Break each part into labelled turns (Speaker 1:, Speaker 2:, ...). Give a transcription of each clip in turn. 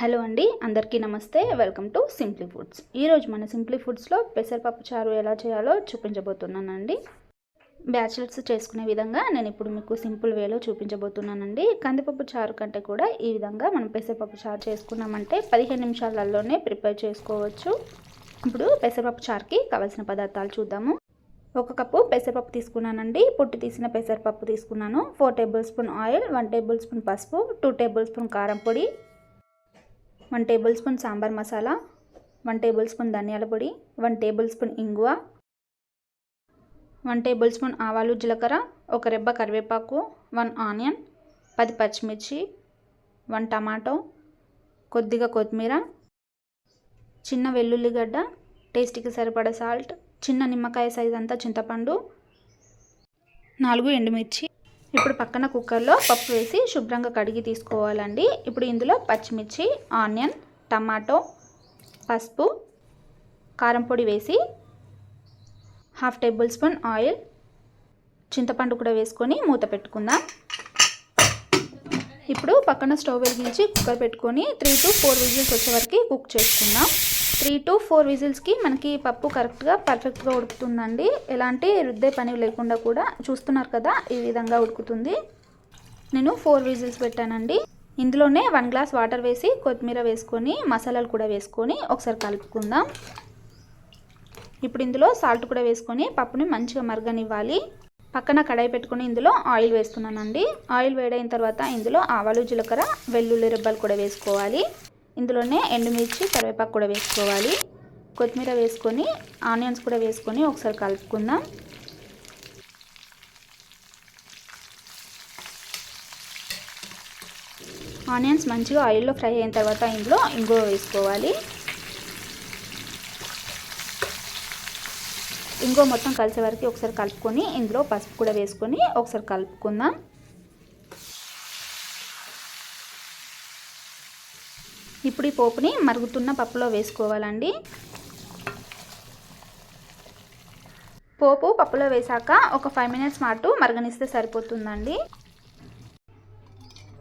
Speaker 1: Hello అండి అందరికీ నమస్తే. Welcome to simply foods. ఈరోజు మన సింప్లీ ఫుడ్స్లో పెసరపప్పు చారు ఎలా చేయాలో చూపించబోతున్నానండి. బ్యాచిలర్స్ చేసుకునే విధంగా నేను ఇప్పుడు మీకు సింపుల్ వేలో చూపించబోతున్నానండి. కందిపప్పు చారు కంటే కూడా ఈ విధంగా మనం పెసరపప్పు చారు చేసుకున్నామంటే పదిహేను నిమిషాలలోనే ప్రిపేర్ చేసుకోవచ్చు. ఇప్పుడు పెసరపప్పు చారుకి కావాల్సిన పదార్థాలు చూద్దాము. ఒక కప్పు పెసరపప్పు తీసుకున్నానండి. పొట్టు తీసిన పెసరపప్పు తీసుకున్నాను. Four tablespoon oil one tablespoon పసుపు టూ టేబుల్ స్పూన్ కారం పొడి one tablespoon sambar masala one tablespoon ధనియాల పొడి వన్ టేబుల్ స్పూన్ ఇంగువ వన్ టేబుల్ స్పూన్ ఆవాలు జీలకర్ర ఒక రెబ్బ కరివేపాకు వన్ ఆనియన్ పది పచ్చిమిర్చి వన్ టమాటో కొద్దిగా కొత్తిమీర చిన్న వెల్లుల్లిగడ్డ టేస్ట్కి సరిపడ సాల్ట్ చిన్న నిమ్మకాయ సైజ్ అంతా చింతపండు నాలుగు ఎండుమిర్చి ఇప్పుడు పక్కన కుక్కర్లో పప్పు వేసి శుభ్రంగా కడిగి తీసుకోవాలండి. ఇప్పుడు ఇందులో పచ్చిమిర్చి ఆనియన్ టమాటో పసుపు కారం పొడి వేసి హాఫ్ టేబుల్ స్పూన్ ఆయిల్ చింతపండు కూడా వేసుకొని మూత పెట్టుకుందాం. ఇప్పుడు పక్కన స్టవ్ వెలిగించి కుక్కర్ పెట్టుకొని త్రీ టు ఫోర్ విజిల్స్ వచ్చే వరకు కుక్ చేసుకుందాం. త్రీ టు ఫోర్ విజిల్స్కి మనకి పప్పు కరెక్ట్గా పర్ఫెక్ట్గా ఉడుకుతుందండి. ఎలాంటి రుద్దే పని లేకుండా కూడా చూస్తున్నారు కదా ఈ విధంగా ఉడుకుతుంది. నేను ఫోర్ విజిల్స్ పెట్టానండి. ఇందులోనే వన్ గ్లాస్ వాటర్ వేసి కొత్తిమీర వేసుకొని మసాలాలు కూడా వేసుకొని ఒకసారి కలుపుకుందాం. ఇప్పుడు ఇందులో సాల్ట్ కూడా వేసుకొని పప్పుని మంచిగా మరగనివ్వాలి. పక్కన కడాయి పెట్టుకుని ఇందులో ఆయిల్ వేస్తున్నానండి. ఆయిల్ వేడైన తర్వాత ఇందులో ఆవాలు జీలకర్ర వెల్లుల్లి రెబ్బలు కూడా వేసుకోవాలి. ఇందులోనే ఎండుమిర్చి కరివేపాకు కూడా వేసుకోవాలి. కొత్తిమీర వేసుకొని ఆనియన్స్ కూడా వేసుకొని ఒకసారి కలుపుకుందాం. ఆనియన్స్ మంచిగా ఆయిల్లో ఫ్రై అయిన తర్వాత ఇందులో ఇంగువ వేసుకోవాలి. ఇంకో మొత్తం కలిసే వరకు ఒకసారి కలుపుకొని ఇందులో పసుపు కూడా వేసుకొని ఒకసారి కలుపుకుందాం. ఇప్పుడు ఈ పోపుని మరుగుతున్న పప్పులో వేసుకోవాలండి. పోపు పప్పులో వేసాక ఒక ఫైవ్ మినిట్స్ మాటు మరగనిస్తే సరిపోతుందండి.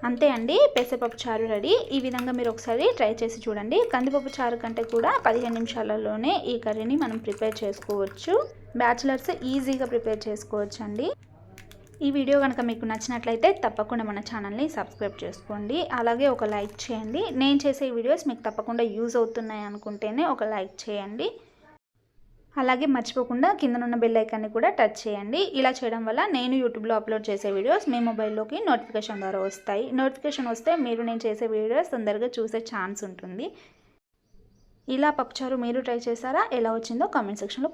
Speaker 1: అంతే అండి పెసరపప్పు చారు రెడీ. ఈ విధంగా మీరు ఒకసారి ట్రై చేసి చూడండి. కందిపప్పు చారు కంటే కూడా పదిహేను నిమిషాలలోనే ఈ కర్రీని మనం ప్రిపేర్ చేసుకోవచ్చు. బ్యాచిలర్స్ ఈజీగా ప్రిపేర్ చేసుకోవచ్చు అండి ఈ వీడియో కనుక మీకు నచ్చినట్లయితే తప్పకుండా మన ఛానల్ని సబ్స్క్రైబ్ చేసుకోండి. అలాగే ఒక లైక్ చేయండి. నేను చేసే వీడియోస్ మీకు తప్పకుండా యూజ్ అవుతున్నాయి అనుకుంటేనే ఒక లైక్ చేయండి. అలాగే మర్చిపోకుండా కిందనున్న బెల్ ఐకాన్ని కూడా టచ్ చేయండి. ఇలా చేయడం వల్ల నేను యూట్యూబ్లో అప్లోడ్ చేసే వీడియోస్ మీ మొబైల్లోకి నోటిఫికేషన్ ద్వారా వస్తాయి. నోటిఫికేషన్ వస్తే మీరు నేను చేసే వీడియోస్ తొందరగా చూసే ఛాన్స్ ఉంటుంది. ఇలా పప్పుచారు మీరు ట్రై చేశారా? ఎలా వచ్చిందో కామెంట్ సెక్షన్లో